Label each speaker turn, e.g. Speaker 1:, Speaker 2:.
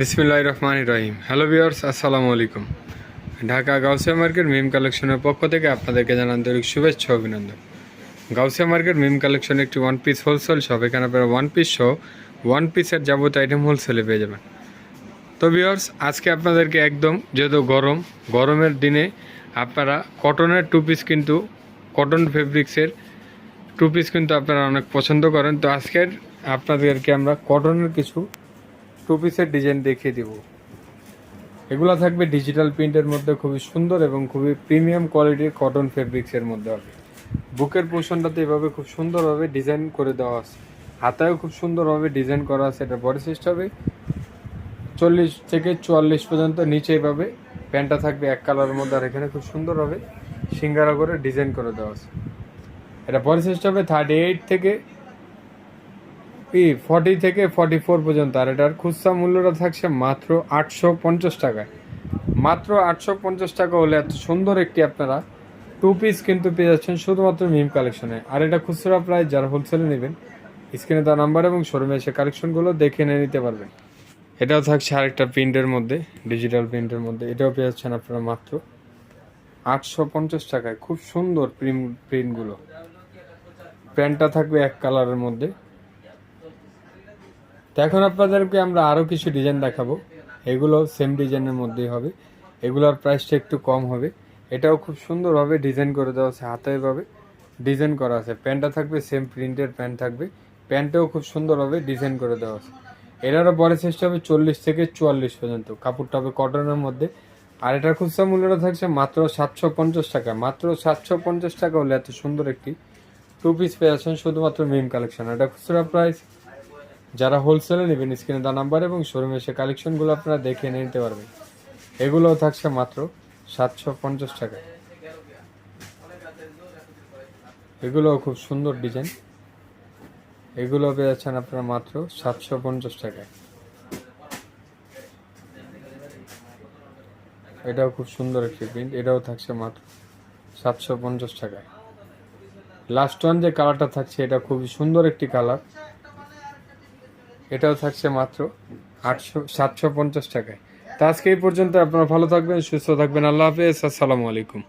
Speaker 1: বিসমিল্লাহ রহমান রহিম। Hello viewers আসসালামু আলাইকুম। ঢাকা গাউসিয়া মার্কেট মিম কালেকশনের পক্ষ থেকে আপনাদেরকে জানান আন্তরিক শুভেচ্ছা অভিনন্দন। গাউসিয়া মার্কেট মিম কালেকশন একটি ওয়ান পিস হোলসেল শপ এখানে আপনারা ওয়ান পিস সহ ওয়ান পিসের যাবতীয় আইটেম হোলসেলে পেয়ে যাবেন। তো ভিওর্স আজকে আপনাদেরকে একদম যেহেতু গরম, গরমের দিনে আপনারা কটনের টু পিস কিন্তু কটন ফেব্রিক্সের টু পিস কিন্তু আপনারা অনেক পছন্দ করেন। তো আজকের আপনাদেরকে আমরা কটনের কিছু টু পিসের ডিজাইন দেখিয়ে দিব। এগুলো থাকবে ডিজিটাল প্রিন্টের মধ্যে খুবই সুন্দর এবং খুবই প্রিমিয়াম কোয়ালিটির কটন ফেব্রিক্সের মধ্যে হবে। বুকের পোর্শনটাতে এভাবে খুব সুন্দরভাবে ডিজাইন করে দেওয়া আছে। হাতায়ও খুব সুন্দরভাবে ডিজাইন করা আছে, এটা বডি সিস্ট হবে চল্লিশ থেকে চুয়াল্লিশ পর্যন্ত নিচে এভাবে। প্যান্টটা থাকবে এক কালারের মধ্যে আর এখানে খুব সুন্দরভাবে সিঙ্গারা করে ডিজাইন করে দেওয়া আছে। এটা বডি সিস্ট হবে থার্টি এইট থেকে ফর্টি থেকে ফর্টি ফোর পর্যন্ত, আর এটার খুচরা মূল্যটা থাকছে মাত্র আটশো পঞ্চাশ টাকায়। মাত্র আটশো পঞ্চাশ টাকা হলে এত সুন্দর একটি আপনারা টু পিস কিন্তু পেয়ে যাচ্ছেন শুধুমাত্র মিম কালেকশনে আর এটা খুচরা প্রায় যারা হোলসেলে নেবেন স্ক্রিনে তার নাম্বার এবং শোরুমে এসে কালেকশনগুলো দেখে নিয়ে নিতে পারবেন। এটাও থাকছে আরেকটা প্রিন্টের মধ্যে ডিজিটাল প্রিন্টের মধ্যে। এটাও পেয়ে যাচ্ছেন আপনারা মাত্র আটশো পঞ্চাশ টাকায়। খুব সুন্দর প্রিন্ট প্রিন্টগুলো প্যান্টটা থাকবে এক কালারের মধ্যে। তো এখন আপনাদেরকে আমরা আরও কিছু ডিজাইন দেখাবো। এগুলো সেম ডিজাইনের মধ্যেই হবে। এগুলোর প্রাইসটা একটু কম হবে। এটাও খুব সুন্দরভাবে ডিজাইন করে দেওয়া আছে, হাতে এভাবে ডিজাইন করা আছে। প্যান্টটা থাকবে সেম প্রিন্টের প্যান্ট থাকবে। প্যান্টেও খুব সুন্দরভাবে ডিজাইন করে দেওয়া আছে। এটারও বড় চেষ্টা হবে চল্লিশ থেকে চুয়াল্লিশ পর্যন্ত। কাপড়টা হবে কটনের মধ্যে। আর এটার খুচরা মূল্যটা থাকছে মাত্র সাতশো পঞ্চাশ টাকা। মাত্র সাতশো পঞ্চাশ টাকা হলে এত সুন্দর একটি টু পিস পেয়ে আছেন শুধুমাত্র মিম কালেকশন এটা খুচরা প্রাইস যারা হোলসেলে নেবেন স্ক্রিনে দা নাম্বার এবং শোরুমে এসে কালেকশনগুলো আপনারা দেখে নিয়ে নিতে পারবেন। এগুলোও থাকছে মাত্র সাতশো পঞ্চাশ টাকায় এগুলোও খুব সুন্দর ডিজাইন এগুলো পেয়ে যাচ্ছেন আপনারা মাত্র সাতশো পঞ্চাশ টাকায় এটাও খুব সুন্দর একটি প্রিন্ট এটাও থাকছে মাত্র সাতশো পঞ্চাশ টাকায়। লাস্ট ওয়ান যে কালারটা থাকছে, এটা খুবই সুন্দর একটি কালার এটাও থাকছে মাত্র আটশো, সাতশো পঞ্চাশ টাকায়। তা আজকে এই পর্যন্ত আপনারা ভালো থাকবেন, সুস্থ থাকবেন। আল্লাহ হাফেজ, আসসালামু আলাইকুম।